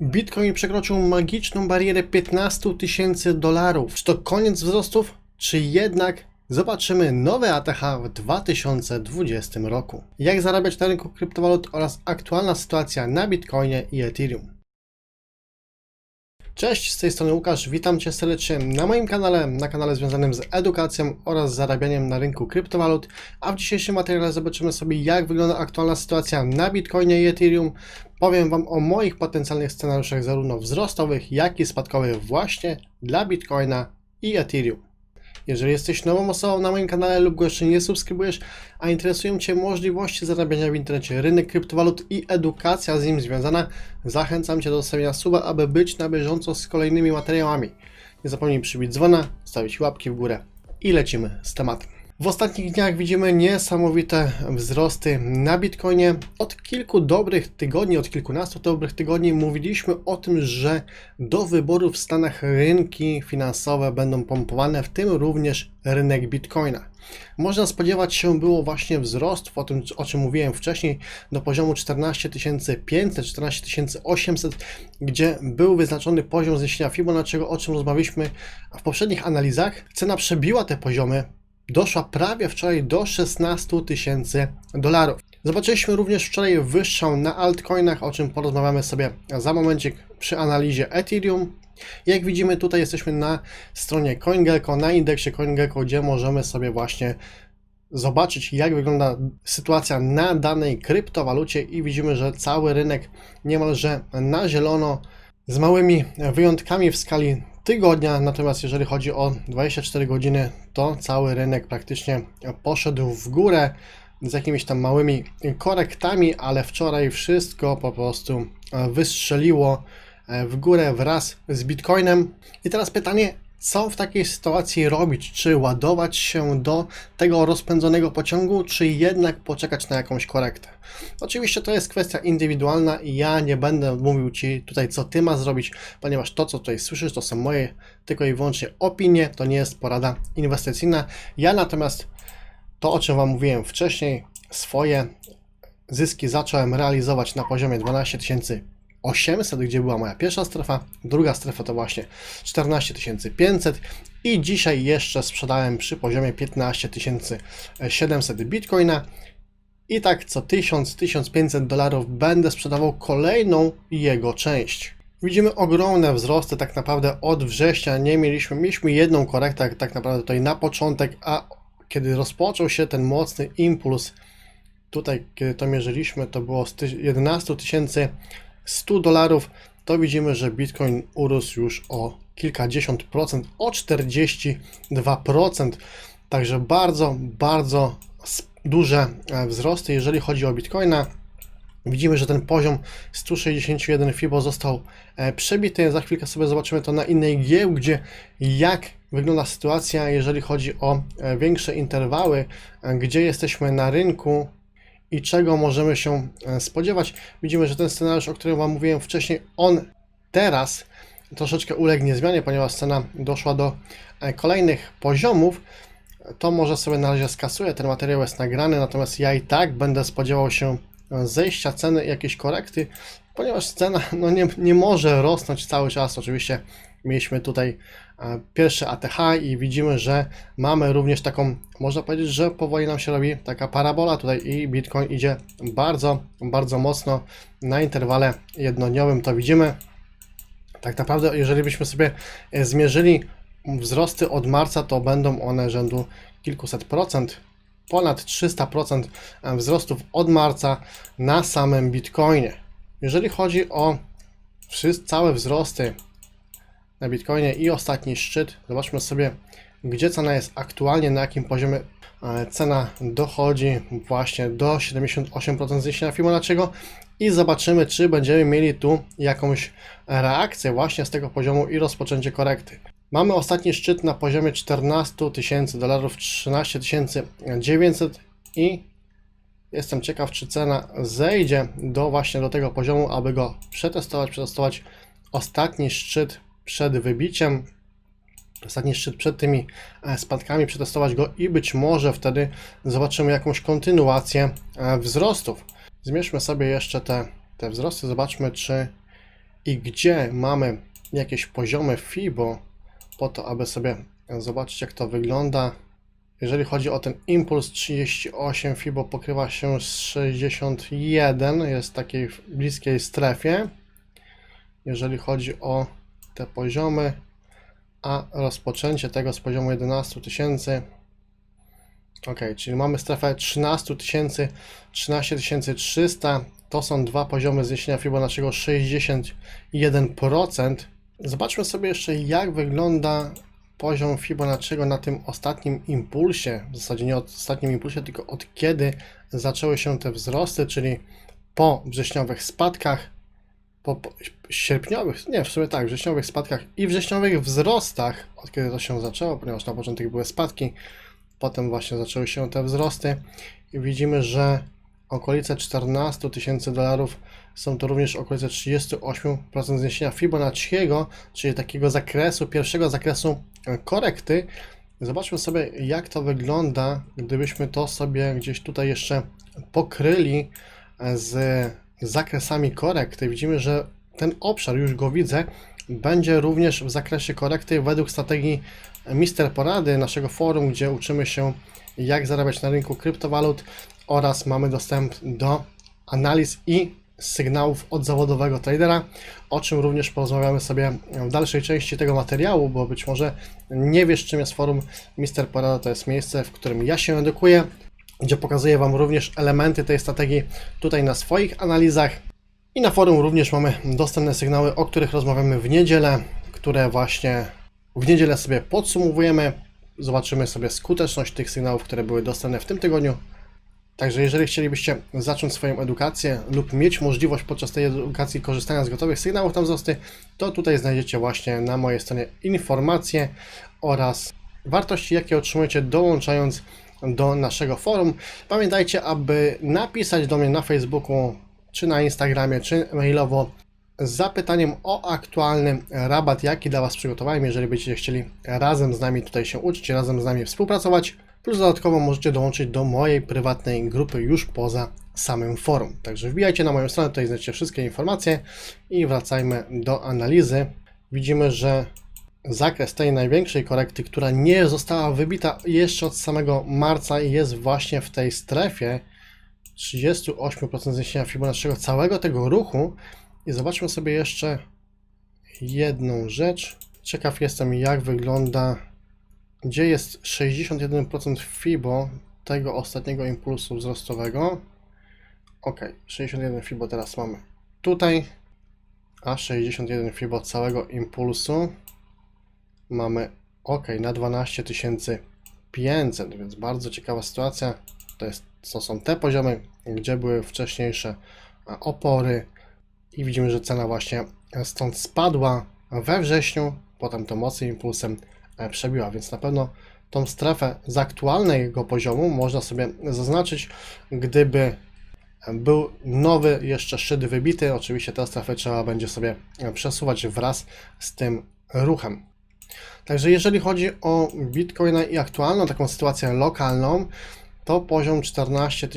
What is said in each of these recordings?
Bitcoin przekroczył magiczną barierę 15 tysięcy dolarów. Czy to koniec wzrostów, czy jednak zobaczymy nowe ATH w 2020 roku? Jak zarabiać na rynku kryptowalut oraz aktualna sytuacja na Bitcoinie i Ethereum? Cześć, z tej strony Łukasz, witam Cię serdecznie na moim kanale, na kanale związanym z edukacją oraz zarabianiem na rynku kryptowalut, a w dzisiejszym materiale zobaczymy sobie jak wygląda aktualna sytuacja na Bitcoinie i Ethereum. Powiem Wam o moich potencjalnych scenariuszach zarówno wzrostowych, jak i spadkowych właśnie dla Bitcoina i Ethereum. Jeżeli jesteś nową osobą na moim kanale lub go jeszcze nie subskrybujesz, a interesują Cię możliwości zarabiania w internecie, rynek kryptowalut i edukacja z nim związana, zachęcam Cię do zostawienia suba, aby być na bieżąco z kolejnymi materiałami. Nie zapomnij przybić dzwona, stawić łapki w górę i lecimy z tematem. W ostatnich dniach widzimy niesamowite wzrosty na Bitcoinie. Od kilku dobrych tygodni, od kilkunastu dobrych tygodni mówiliśmy o tym, że do wyboru w Stanach rynki finansowe będą pompowane, w tym również rynek Bitcoina. Można spodziewać się było właśnie wzrostów, o tym o czym mówiłem wcześniej, do poziomu 14 500, 14 800, gdzie był wyznaczony poziom zniesienia Fibonacci, o czym rozmawialiśmy w poprzednich analizach. Cena przebiła te poziomy, doszła prawie wczoraj do 16 tysięcy dolarów. Zobaczyliśmy również wczoraj wyższą na altcoinach, o czym porozmawiamy sobie za momencik przy analizie Ethereum. Jak widzimy tutaj jesteśmy na stronie CoinGecko, na indeksie CoinGecko, gdzie możemy sobie właśnie zobaczyć jak wygląda sytuacja na danej kryptowalucie i widzimy, że cały rynek niemalże na zielono z małymi wyjątkami w skali tygodnia, natomiast jeżeli chodzi o 24 godziny, to cały rynek praktycznie poszedł w górę z jakimiś tam małymi korektami, ale wczoraj wszystko po prostu wystrzeliło w górę wraz z Bitcoinem. I teraz pytanie, co w takiej sytuacji robić? Czy ładować się do tego rozpędzonego pociągu, czy jednak poczekać na jakąś korektę? Oczywiście to jest kwestia indywidualna i ja nie będę mówił Ci tutaj, co Ty masz zrobić, ponieważ to, co tutaj słyszysz, to są moje tylko i wyłącznie opinie, to nie jest porada inwestycyjna. Ja natomiast to, o czym Wam mówiłem wcześniej, swoje zyski zacząłem realizować na poziomie 12 tysięcy 800, gdzie była moja pierwsza strefa, druga strefa to właśnie 14 500 i dzisiaj jeszcze sprzedałem przy poziomie 15 700 bitcoina. I tak co 1000-1500 dolarów będę sprzedawał kolejną jego część. Widzimy ogromne wzrosty tak naprawdę od września, nie mieliśmy, mieliśmy jedną korektę tak naprawdę tutaj na początek, a kiedy rozpoczął się ten mocny impuls, tutaj kiedy to mierzyliśmy, to było z 11 tysięcy 100 dolarów, to widzimy, że Bitcoin urósł już o kilkadziesiąt procent, o 42%. Także bardzo, bardzo duże e, wzrosty, jeżeli chodzi o Bitcoina. Widzimy, że ten poziom 161 FIBO został e, przebity. Za chwilkę sobie zobaczymy to na innej giełdzie, jak wygląda sytuacja, jeżeli chodzi o e, większe interwały, gdzie jesteśmy na rynku i czego możemy się e, spodziewać. Widzimy, że ten scenariusz, o którym Wam mówiłem wcześniej, on teraz troszeczkę ulegnie zmianie, ponieważ cena doszła do e, kolejnych poziomów. To może sobie na razie skasuję, ten materiał jest nagrany, natomiast ja i tak będę spodziewał się e, zejścia ceny jakiejś korekty, ponieważ cena no nie, nie może rosnąć cały czas. Oczywiście mieliśmy tutaj pierwsze ATH i widzimy, że mamy również taką, można powiedzieć, że powoli nam się robi taka parabola tutaj i Bitcoin idzie bardzo, bardzo mocno na interwale jednodniowym, to widzimy. Tak naprawdę, jeżeli byśmy sobie e, zmierzyli wzrosty od marca, to będą one rzędu kilkuset procent, ponad 300% e, wzrostów od marca na samym Bitcoinie. Jeżeli chodzi o całe wzrosty na Bitcoinie i ostatni szczyt. Zobaczmy sobie, gdzie cena jest aktualnie, na jakim poziomie e, cena dochodzi właśnie do 78% zniesienia Fibonacciego i zobaczymy, czy będziemy mieli tu jakąś reakcję właśnie z tego poziomu i rozpoczęcie korekty. Mamy ostatni szczyt na poziomie 14 tysięcy dolarów, 13 900 i jestem ciekaw, czy cena zejdzie do właśnie do tego poziomu, aby go przetestować, przetestować ostatni szczyt przed wybiciem, ostatni szczyt przed tymi e, spadkami, przetestować go i być może wtedy zobaczymy jakąś kontynuację e, wzrostów. Zmierzmy sobie jeszcze te, te wzrosty, zobaczmy czy i gdzie mamy jakieś poziomy FIBO, po to, aby sobie zobaczyć, jak to wygląda. Jeżeli chodzi o ten impuls 38, FIBO pokrywa się z 61, jest w takiej bliskiej strefie. Jeżeli chodzi o te poziomy, a rozpoczęcie tego z poziomu 11 tysięcy. Ok, czyli mamy strefę 13 tysięcy, 13 300. To są dwa poziomy zniesienia Fibonacciego 61%. Zobaczmy sobie jeszcze, jak wygląda poziom Fibonacciego na tym ostatnim impulsie. W zasadzie nie ostatnim impulsie, tylko od kiedy zaczęły się te wzrosty, czyli po wrześniowych spadkach, po, po sierpniowych, nie, w sumie tak, wrześniowych spadkach i wrześniowych wzrostach, od kiedy to się zaczęło, ponieważ na początek były spadki, potem właśnie zaczęły się te wzrosty i widzimy, że okolice 14 tysięcy dolarów są to również okolice 38% zniesienia Fibonacciego, czyli takiego zakresu, pierwszego zakresu korekty. Zobaczmy sobie, jak to wygląda, gdybyśmy to sobie gdzieś tutaj jeszcze pokryli e, z zakresami korekty. Widzimy, że ten obszar, już go widzę, będzie również w zakresie korekty według strategii Mister Porady naszego forum, gdzie uczymy się jak zarabiać na rynku kryptowalut oraz mamy dostęp do analiz i sygnałów od zawodowego tradera, o czym również porozmawiamy sobie w dalszej części tego materiału, bo być może nie wiesz czym jest forum Mister Porada, to jest miejsce, w którym ja się edukuję, gdzie pokazuję Wam również elementy tej strategii tutaj na swoich analizach i na forum również mamy dostępne sygnały, o których rozmawiamy w niedzielę, które właśnie w niedzielę sobie podsumowujemy. Zobaczymy sobie skuteczność tych sygnałów, które były dostępne w tym tygodniu. Także jeżeli chcielibyście zacząć swoją edukację lub mieć możliwość podczas tej edukacji korzystania z gotowych sygnałów tam wzrosty, to tutaj znajdziecie właśnie na mojej stronie informacje oraz wartości, jakie otrzymujecie dołączając do naszego forum. Pamiętajcie, aby napisać do mnie na Facebooku, czy na Instagramie, czy mailowo z zapytaniem o aktualny rabat, jaki dla Was przygotowałem, jeżeli będziecie chcieli razem z nami tutaj się uczyć, razem z nami współpracować. Plus dodatkowo możecie dołączyć do mojej prywatnej grupy już poza samym forum. Także wbijajcie na moją stronę, tutaj znajdziecie wszystkie informacje i wracajmy do analizy. Widzimy, że zakres tej największej korekty, która nie została wybita jeszcze od samego marca jest właśnie w tej strefie 38% zniesienia Fibonacciego całego tego ruchu. I zobaczmy sobie jeszcze jedną rzecz. Ciekaw jestem, jak wygląda, gdzie jest 61% FIBO tego ostatniego impulsu wzrostowego. Ok, 61 FIBO teraz mamy tutaj, a 61 FIBO całego impulsu mamy ok, na 12500, więc bardzo ciekawa sytuacja. To, jest, są te poziomy, gdzie były wcześniejsze opory i widzimy, że cena właśnie stąd spadła we wrześniu, potem to mocnym impulsem e, przebiła, więc na pewno tą strefę z aktualnego poziomu można sobie zaznaczyć, gdyby był nowy jeszcze szczyt wybity, oczywiście tę strefę trzeba będzie sobie przesuwać wraz z tym ruchem. Także jeżeli chodzi o Bitcoina i aktualną taką sytuację lokalną, to poziom 14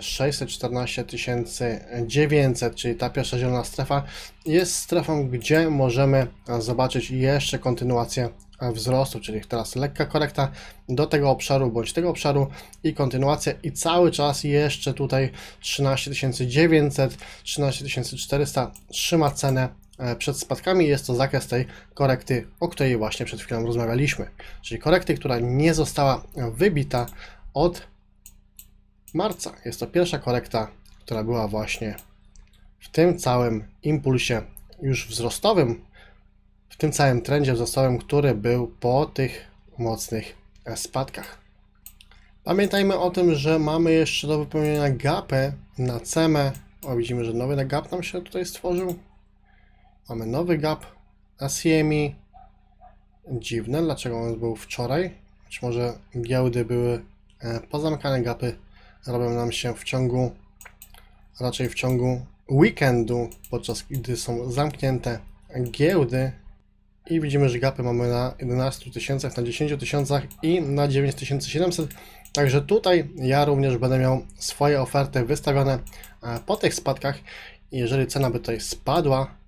600, 14 900, czyli ta pierwsza zielona strefa jest strefą, gdzie możemy zobaczyć jeszcze kontynuację wzrostu, czyli teraz lekka korekta do tego obszaru bądź tego obszaru i kontynuacja i cały czas jeszcze tutaj 13 900, 13 400 trzyma cenę e, przed spadkami jest to zakres tej korekty, o której właśnie przed chwilą rozmawialiśmy. Czyli korekty, która nie została wybita od marca. Jest to pierwsza korekta, która była właśnie w tym całym impulsie już wzrostowym, w tym całym trendzie wzrostowym, który był po tych mocnych spadkach. Pamiętajmy o tym, że mamy jeszcze do wypełnienia gapę na CEMę. O, widzimy, że nowy gap nam się tutaj stworzył. Mamy nowy gap na CME. Dziwne, dlaczego on był wczoraj? Być może giełdy były e, pozamykane gapy robią nam się w ciągu, raczej w ciągu weekendu, podczas gdy są zamknięte giełdy i widzimy, że gapy mamy na 11 tysiącach, na 10 tysiącach i na 9700. Także tutaj ja również będę miał swoje oferty wystawione e, po tych spadkach. Jeżeli cena by tutaj spadła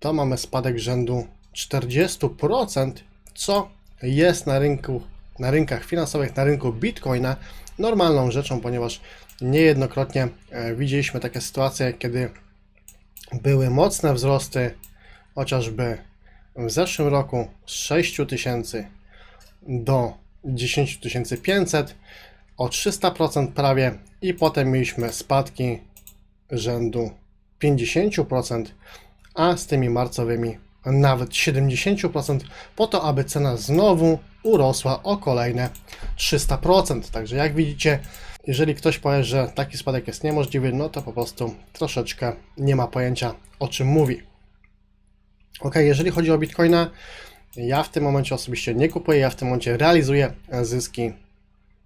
to mamy spadek rzędu 40%, co jest na rynku, na rynkach finansowych, na rynku Bitcoina normalną rzeczą, ponieważ niejednokrotnie e, widzieliśmy takie sytuacje, kiedy były mocne wzrosty, chociażby w zeszłym roku z 6000 do 10 500 o 300% prawie i potem mieliśmy spadki rzędu 50%, a z tymi marcowymi nawet 70%, po to, aby cena znowu urosła o kolejne 300%. Także jak widzicie, jeżeli ktoś powie, że taki spadek jest niemożliwy, no to po prostu troszeczkę nie ma pojęcia o czym mówi. Ok, jeżeli chodzi o Bitcoina, ja w tym momencie osobiście nie kupuję, ja w tym momencie realizuję zyski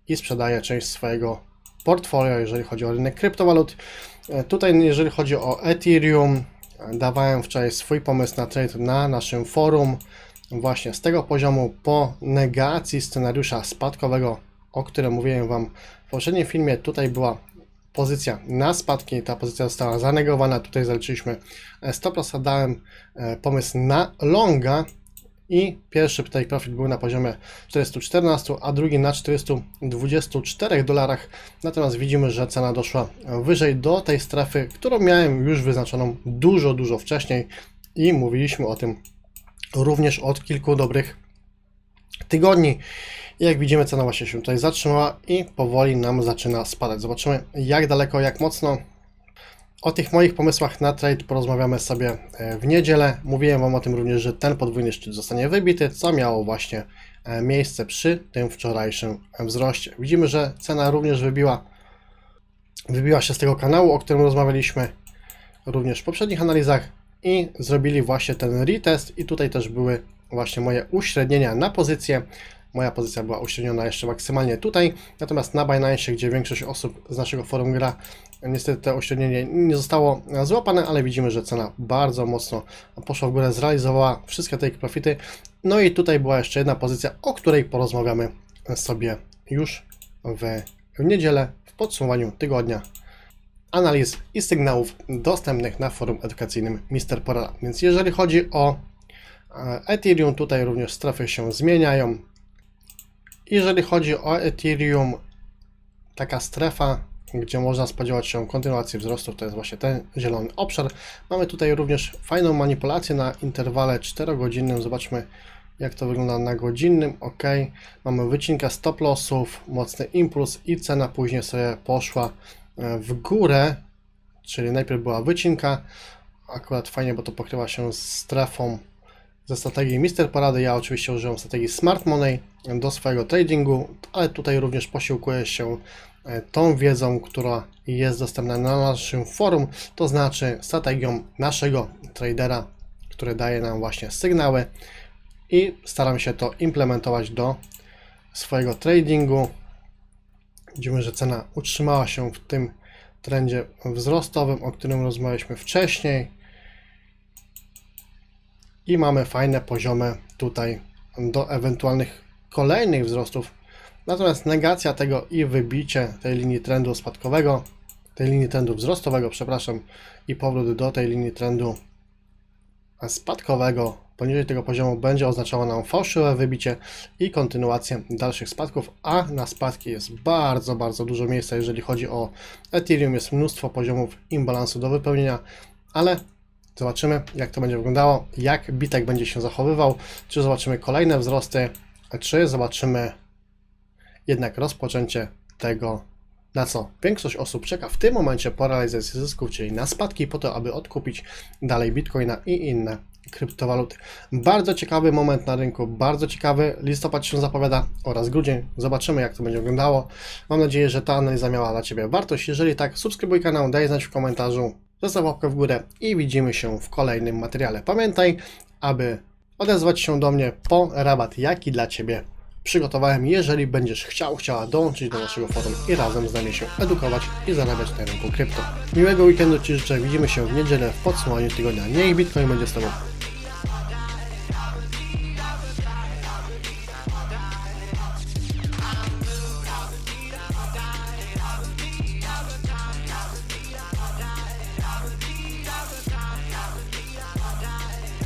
i sprzedaję część swojego portfolio, jeżeli chodzi o rynek kryptowalut. E, Tutaj, jeżeli chodzi o Ethereum, dawałem wczoraj swój pomysł na trade na naszym forum. Właśnie z tego poziomu po negacji scenariusza spadkowego, o którym mówiłem Wam w poprzednim filmie, tutaj była pozycja na spadki, ta pozycja została zanegowana, tutaj zaliczyliśmy e, 100%, dałem e, pomysł na longa i pierwszy take profit był na poziomie 414, a drugi na 424 dolarach. Natomiast widzimy, że cena doszła wyżej do tej strefy, którą miałem już wyznaczoną dużo, dużo wcześniej i mówiliśmy o tym również od kilku dobrych tygodni. I jak widzimy, cena właśnie się tutaj zatrzymała i powoli nam zaczyna spadać. Zobaczymy, jak daleko, jak mocno. O tych moich pomysłach na trade porozmawiamy sobie e, w niedzielę. Mówiłem Wam o tym również, że ten podwójny szczyt zostanie wybity, co miało właśnie e, miejsce przy tym wczorajszym wzroście. Widzimy, że cena również wybiła, wybiła się z tego kanału, o którym rozmawialiśmy również w poprzednich analizach i zrobili właśnie ten retest i tutaj też były właśnie moje uśrednienia na pozycję. Moja pozycja była uśredniona jeszcze maksymalnie tutaj, natomiast na Binance, gdzie większość osób z naszego forum gra, niestety to uśrednienie nie zostało złapane, ale widzimy, że cena bardzo mocno poszła w górę, zrealizowała wszystkie take profity. No i tutaj była jeszcze jedna pozycja, o której porozmawiamy sobie już w niedzielę w podsumowaniu tygodnia analiz i sygnałów dostępnych na forum edukacyjnym Mr. Porala. Więc jeżeli chodzi o e, Ethereum, tutaj również strefy się zmieniają. Jeżeli chodzi o Ethereum, taka strefa, gdzie można spodziewać się kontynuacji wzrostów, to jest właśnie ten zielony obszar. Mamy tutaj również fajną manipulację na interwale 4-godzinnym. Zobaczmy, jak to wygląda na godzinnym. OK, mamy wycinkę stop lossów, mocny impuls i cena później sobie poszła e, w górę, czyli najpierw była wycinka. Akurat fajnie, bo to pokrywa się z strefą ze strategii Mister Parady. Ja oczywiście użyłem strategii Smart Money do swojego tradingu, ale tutaj również posiłkuję się e, tą wiedzą, która jest dostępna na naszym forum, to znaczy strategią naszego tradera, który daje nam właśnie sygnały i staram się to implementować do swojego tradingu. Widzimy, że cena utrzymała się w tym trendzie wzrostowym, o którym rozmawialiśmy wcześniej i mamy fajne poziomy tutaj do ewentualnych kolejnych wzrostów. Natomiast negacja tego i wybicie tej linii trendu spadkowego, tej linii trendu wzrostowego, przepraszam, i powrót do tej linii trendu spadkowego poniżej tego poziomu będzie oznaczało nam fałszywe wybicie i kontynuację dalszych spadków, a na spadki jest bardzo, bardzo dużo miejsca, jeżeli chodzi o Ethereum, jest mnóstwo poziomów imbalansu do wypełnienia, ale Zobaczymy, jak to będzie wyglądało, jak bitek będzie się zachowywał, czy zobaczymy kolejne wzrosty, czy zobaczymy jednak rozpoczęcie tego, na co większość osób czeka w tym momencie po realizacji zysków, czyli na spadki, po to, aby odkupić dalej bitcoina i inne kryptowaluty. Bardzo ciekawy moment na rynku, bardzo ciekawy listopad się zapowiada oraz grudzień. Zobaczymy, jak to będzie wyglądało. Mam nadzieję, że ta analiza miała dla Ciebie wartość. Jeżeli tak, subskrybuj kanał, daj znać w komentarzu, zostaw łapkę w górę i widzimy się w kolejnym materiale. Pamiętaj, aby odezwać się do mnie po rabat, jaki dla Ciebie przygotowałem, jeżeli będziesz chciał, chciała dołączyć do naszego forum i razem z nami się edukować i zarabiać na rynku krypto. Miłego weekendu Ci życzę, widzimy się w niedzielę w podsumowaniu tygodnia. Niech Bitcoin będzie z Tobą.